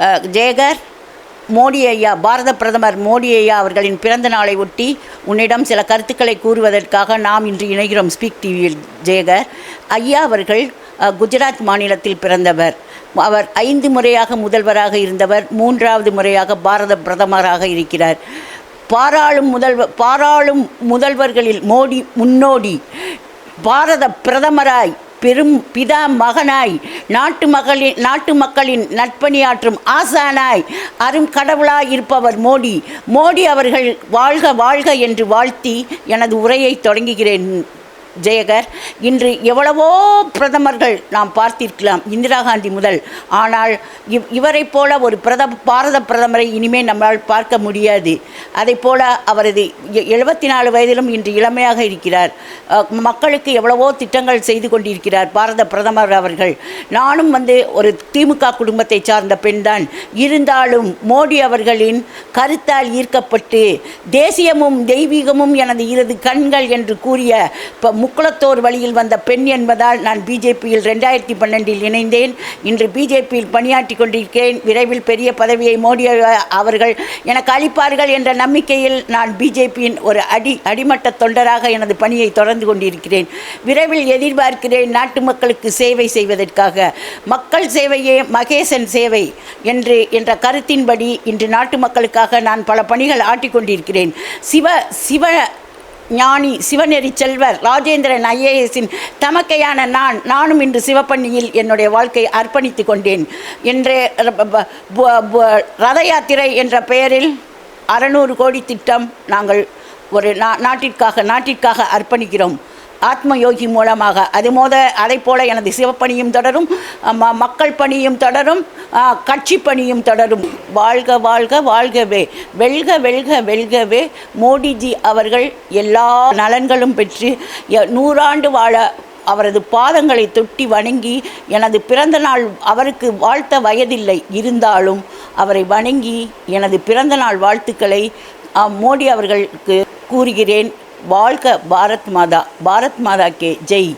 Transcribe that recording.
ஜேகர் ஜெயகர் மோடி ஐயா பாரத பிரதமர் மோடி ஐயா அவர்களின் பிறந்த நாளை ஒட்டி உன்னிடம் சில கருத்துக்களை கூறுவதற்காக நாம் இன்று இணைகிறோம் ஸ்பீக் டிவியில் ஜெயகர். ஐயா அவர்கள் குஜராத் மாநிலத்தில் பிறந்தவர். அவர் ஐந்து முறையாக முதல்வராக இருந்தவர் மூன்றாவது முறையாக பாரத பிரதமராக இருக்கிறார். பாராளும் முதல்வர் பாராளும் முதல்வர்களில் மோடி முன்னோடி பாரத பிரதமராய் பெரும் பிதா மகனாய் நாட்டு மகளின் நாட்டு மக்களின் நட்பணியாற்றும் ஆசானாய் அரும் கடவுளாய் இருப்பவர் மோடி. மோடி அவர்கள் வாழ்க வாழ்க என்று வாழ்த்தி எனது உரையை தொடங்குகிறேன். ஜெயகர் இன்று எவ்வளவோ பிரதமர்கள் நாம் பார்த்திருக்கலாம் இந்திரா காந்தி முதல். ஆனால் இவ் இவரைப் போல ஒரு பிரதம பாரத பிரதமரை இனிமேல் நம்மால் பார்க்க முடியாது. அதை போல அவரது எழுபத்தி நாலு வயதிலும் இன்று இளமையாக இருக்கிறார். மக்களுக்கு எவ்வளவோ திட்டங்கள் செய்து கொண்டிருக்கிறார் பாரத பிரதமர் அவர்கள். நானும் வந்து ஒரு திமுக குடும்பத்தை சார்ந்த பெண்தான். இருந்தாலும் மோடி அவர்களின் கருத்தால் ஈர்க்கப்பட்டு தேசியமும் தெய்வீகமும் எனது இரு கண்கள் என்று கூறிய ப- முக்குளத்தோர் வழியில் வந்த பெண் என்பதால் நான் பிஜேபியில் ரெண்டாயிரத்தி பன்னெண்டில் இணைந்தேன். இன்று பிஜேபியில் பணியாற்றி கொண்டிருக்கிறேன். விரைவில் பெரிய பதவியை மோடி அவர்கள் எனக்கு அளிப்பார்கள் என்ற நம்பிக்கையில் நான் பிஜேபியின் ஒரு அடி அடிமட்ட தொண்டராக எனது பணியை தொடர்ந்து கொண்டிருக்கிறேன். விரைவில் எதிர்பார்க்கிறேன் நாட்டு மக்களுக்கு சேவை செய்வதற்காக. மக்கள் சேவையே மகேசன் சேவை என்று என்ற கருத்தின்படி இன்று நாட்டு மக்களுக்காக நான் பல பணிகள் ஆட்டிக்கொண்டிருக்கிறேன் சிவ சிவ ஞானி சிவநெறி செல்வர் ராஜேந்திரன் ஐஏஎஸின் தமக்கையான நான் நானும் இன்று சிவப்பண்ணியில் என்னுடைய வாழ்க்கையை அர்ப்பணித்து கொண்டேன். என்றே ரத யாத்திரை என்ற பெயரில் அறநூறு கோடி திட்டம் நாங்கள் ஒரு நா நாட்டிற்காக நாட்டிற்காக அர்ப்பணிக்கிறோம். ஆத்ம யோகி மூலமாக. அது மோத அதை போல எனது சிவப்பணியும் தொடரும் ம- மக்கள் பணியும் தொடரும் கட்சி பணியும் தொடரும். வாழ்க வாழ்க வாழ்கவே. வெல்க வெல்க வெல்கவே. மோடிஜி அவர்கள் எல்லா நலன்களும் பெற்று நூறாண்டு வாழ அவரது பாதங்களை தொட்டி வணங்கி எனது பிறந்த நாள் அவருக்கு வாழ்த்த வயதில்லை. இருந்தாலும் அவரை வணங்கி எனது பிறந்த நாள் வாழ்த்துக்களை மோடி அவர்களுக்கு கூறுகிறேன். வாழ்க பாரத் மாதா பாரத் மாதா கே ஜெய்.